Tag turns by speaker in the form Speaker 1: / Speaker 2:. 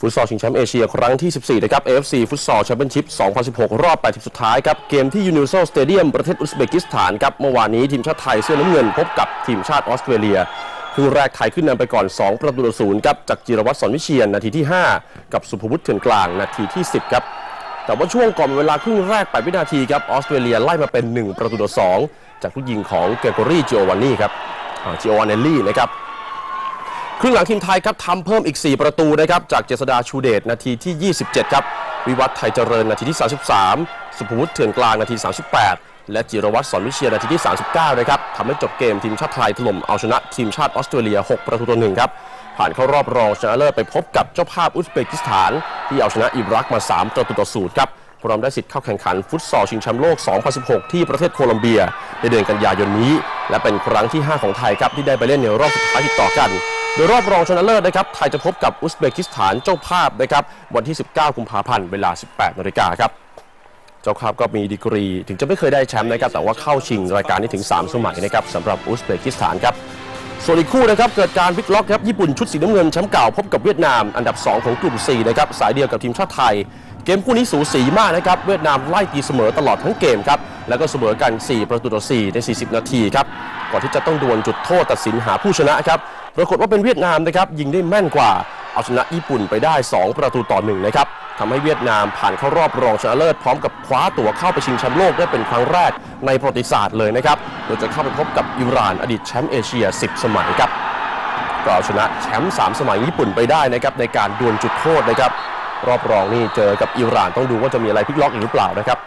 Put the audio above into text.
Speaker 1: ฟุตซอลชิงแชมป์เอเชียครั้งที่ 14 นะครับ AFC ฟุตซอลแชมเปี้ยนชิพ 2016 รอบ8ทีมสุดท้ายครับ เกมที่ Universal Stadium ประเทศอุซเบกิสถานครับ เมื่อวานนี้ทีมชาติไทยเสื้อน้ำเงินพบกับทีมชาติออสเตรเลียครึ่แรกไทยขึ้นนำไปก่อน 2 ประตูต่อศูนย์ครับ จากจิรวัตรสอนวิเชียนนาทีที่ 5 กับสุภวุฒิเถื่อนกลางนาทีที่ 10 ครับ แต่ว่าช่วงก่อนเวลาครึ่งแรก8วินาทีครับ ออสเตรเลียไล่มาเป็น 1 ประตูต่อ2จากลูกยิงของเกโกรี่จิโอวานนี่ครับจิโอวานเนลลี่นะครับ ครึ่งหลังทีมไทยครับทำเพิ่มอีก 4 ประตูนะครับจากเจษดาชูเดชนาทีที่ 27 ครับ วิวัฒน์ไทยเจริญนาทีที่ 33 สุภวุฒิเถื่อนกลางนาที 38 และจิรวัตรสอนวิเชียนาทีที่ 39 นะครับทำให้จบเกมทีมชาติไทยถล่มเอาชนะทีมชาติออสเตรเลีย 6 ประตูต่อหนึ่งครับ ผ่านเข้ารอบรองชนะเลิศไปพบกับเจ้าภาพอุซเบกิสถาน ที่เอาชนะอิรักมา 3 ประตูต่อศูนย์ครับพร้อมได้สิทธิ์เข้าแข่งขันฟุตซอลชิงแชมป์โลก 2016 ที่ประเทศโคลัมเบียในเดือนกันยายนนี้ และเป็นครั้งที่ 5 ของไทยครับที่ได้ไปเล่นในรอบสุดท้ายติดต่อกัน โดยรอบรองชนะเลิศนะครับไทยจะพบกับอุซเบกิสถานเจ้าภาพนะครับวันที่ 19 กุมภาพันธ์เวลา 18นาฬิกาครับเจ้าภาพก็มีดีกรี ถึงจะไม่เคยได้แชมป์นะครับ แต่ว่าเข้าชิงรายการนี้ถึง 3 สมัยนะครับสำหรับอุซเบกิสถานครับ ส่วนอีกคู่นะครับ เกิดการพลิกล็อกครับ ญี่ปุ่นชุดสีน้ำเงินแชมป์เก่าพบกับเวียดนาม อันดับ 2 ของกลุ่ม 4 นะครับ สายเดียวกับทีมชาติไทย เกมคู่นี้สูสีมากนะครับ เวียดนามไล่ตีเสมอตลอดทั้งเกมครับ แล้วก็เสมอกัน 4 ประตูต่อ 4 ใน 40 นาทีครับ ก่อนที่จะต้องดวลจุดโทษตัดสินหาผู้ชนะครับ ปรากฏว่าเป็นเวียดนามนะครับยิงได้แม่นกว่า เอาชนะญี่ปุ่นไปได้ 2 ประตูต่อหนึ่งนะครับทำให้เวียดนามผ่านเข้ารอบรองชนะเลิศพร้อมกับคว้าตั๋วเข้าไปชิงแชมป์โลกได้เป็นครั้งแรกในประวัติศาสตร์เลยนะครับโดยจะเข้าไปพบกับอิหร่านอดีตแชมป์เอเชีย 10 สมัยครับก็เอาชนะแชมป์3สมัยญี่ปุ่นไปได้นะครับในการดวลจุดโทษนะครับรอบรองนี่เจอกับอิหร่านต้องดูว่าจะมีอะไรพลิกล็อกอีกหรือเปล่านะครับ